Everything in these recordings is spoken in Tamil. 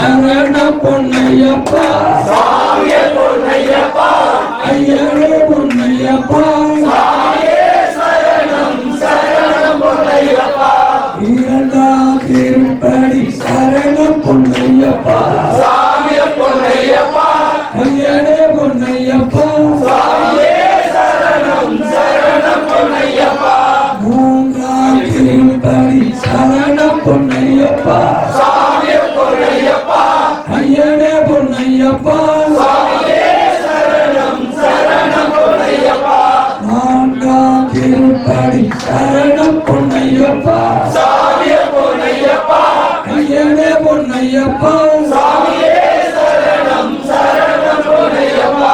சரண பொன்னையப்பா. சாமிய பொன்னையப்பா. ஐயனே பொன்னையப்பா. சாமியே சரணம் சரணம் பொன்னையப்பா இரண்டாம் திருப்படி சரண பொன்னையப்பா. திருப்படி சரணம் பொன்னையப்பா சாமியே பொன்னையப்பா. ஐயனே பொன்னையப்பா சாமியே சரணம் சரணம் பொன்னையப்பா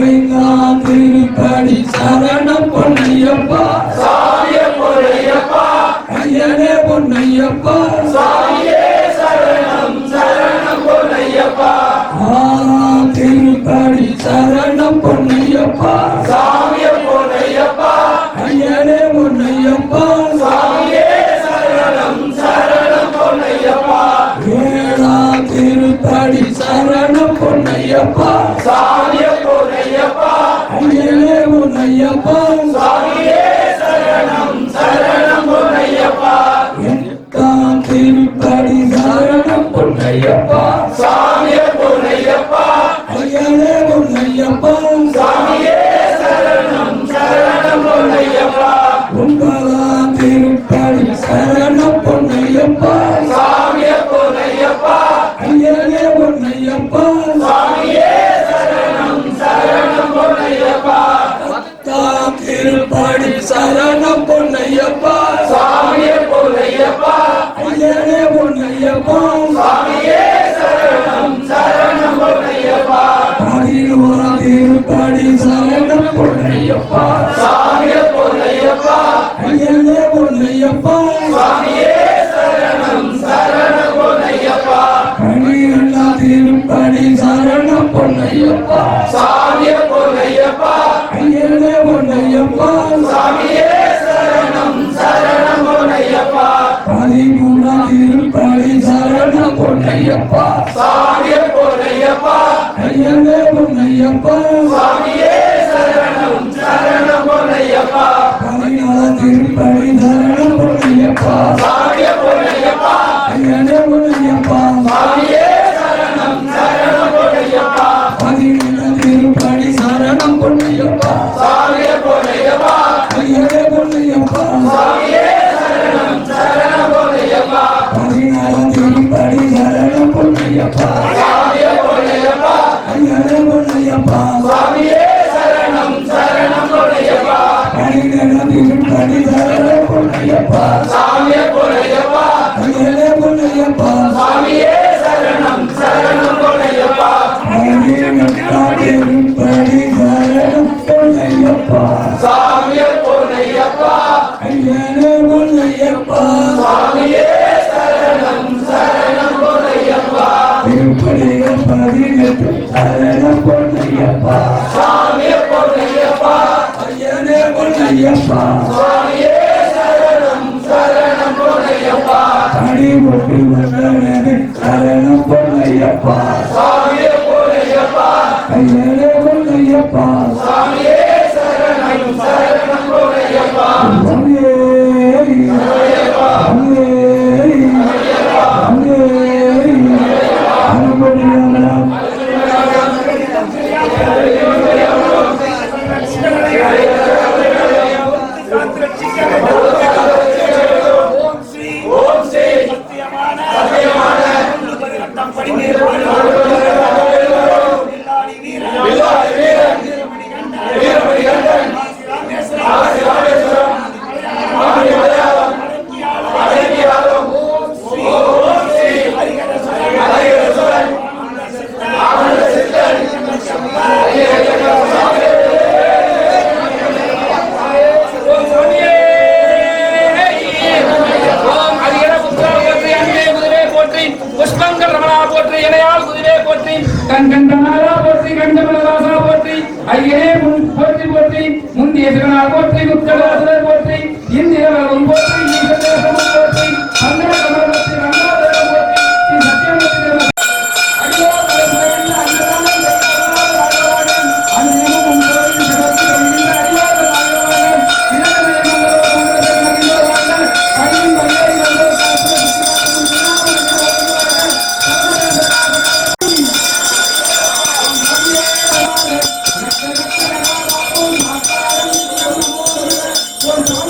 ஐந்தாம் திருப்படி சரணம் பொன்னையப்பா சாமியே பொன்னையப்பா ஐயனே பொன்னையப்பா சாமி பொன்னையப்பா சாமியே திருப்படி சரண பொன்னையப்பா. சாமியே பொன்னையப்பா. ஐயனே பொன்னையப்பா. சாமியே சரணம் சரணம் பொன்னையப்பா. பதினோராம் திருப்படி சரண பொன்னையப்பா. சாமியே பொன்னையப்பா. ஐயனே பொன்னையப்பா. சாமியே சரணம் சரணம் பொன்னையப்பா. பனிரெண்டாம் திருப்படி சரண பொன்னையப்பா. சாமியே பொன்னையப்பா பதிமூணாம் திருப்படி சரண பொன்னையப்பா. சாமியே பொன்னையப்பா ஐயனே பொன்னையப்பா. சாமியே சரணம் பொன்னையப்பா சரண பொன்னையப்பா பொன்னையப்பா சாமியே பொன்னையப்பா ஐயனே பொன்னையப்பா சாமியே சரணம் சரணம் பொன்னையப்பா பதினேழாம் திருப்படி சரணம் பொன்னையப்பா சாமியே பொன்னையப்பா ஐயனே பொன்னையப்பா சாமியே சரணம் சரணம் பொன்னையப்பா பதினெட்டாம் திருப்படி சரணம் பொன்னையப்பா சாமியே பொன்னையப்பா சரணம் பொன்னையப்பா சாமியே பொன்னையப்பா ஐயனே பொன்னையப்பா சரணம் சரணம் சரணம் பொன்னையப்பா দিয়েছিলেন আগর থেকে উচ্চারণ One time.